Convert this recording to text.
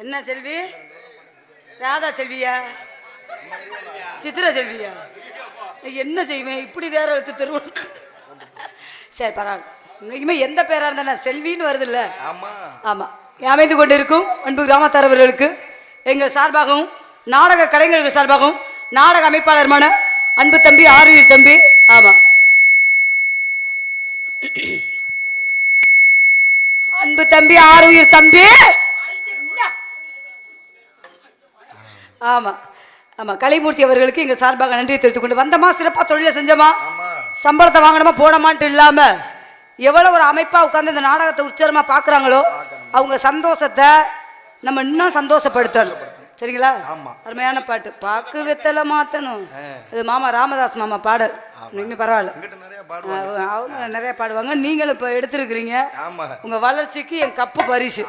என்ன செல்வி? ராதா செல்வியா? சித்ரா செல்வியா? என்ன செய்வேன்? இப்படி வேற எழுத்து தருவோம். சரி பரவாயில்ல. இன்னைக்குமே எந்த பேரா இருந்தா செல்வின்னு வருது இல்ல ஆமா. ஆமா அமைந்து கொண்டிருக்கும் அன்பு கிராமத்தாரவர்களுக்கு எங்கள் சார்பாகவும் நாடக கலைஞர்கள் சார்பாகவும் நாடக அமைப்பாளருமான அன்பு தம்பி ஆர்வீர் தம்பி. ஆமா. அன்பு தம்பி ஆர்வீர் தம்பி! ஆமா ஆமா. கலைமூர்த்தி அவர்களுக்கு எங்கள் சார்பாக நன்றி தெரிவித்துக் கொண்டு வந்தமா சிறப்பா தொழிலை செஞ்சோமா ஆமா. சம்பளத்தை வாங்கணுமா போனமான்ட்டு இல்லாம எவ்வளவு ஒரு அமைப்பா உட்கார்ந்து இந்த நாடகத்தை உச்சரமா பாக்குறாங்களோ அவங்க சந்தோஷத்தை நம்ம இன்னும் சந்தோஷப்படுத்தணும். சரிங்களா. அருமையான பாட்டு. பாக்கு வெத்தலை மாத்தணும். இது மாமா ராமதாஸ் மாமா பாடல். நீங்க பரவாயில்ல. எங்கிட்ட நிறைய பாடுவாங்க. அவங்க அவங்க நிறைய பாடுவாங்க. நீங்களும் இப்ப எடுத்திருக்கிறீங்க. ஆமா. உங்க வளர்ச்சிக்கு என் கப்பு பரிசு.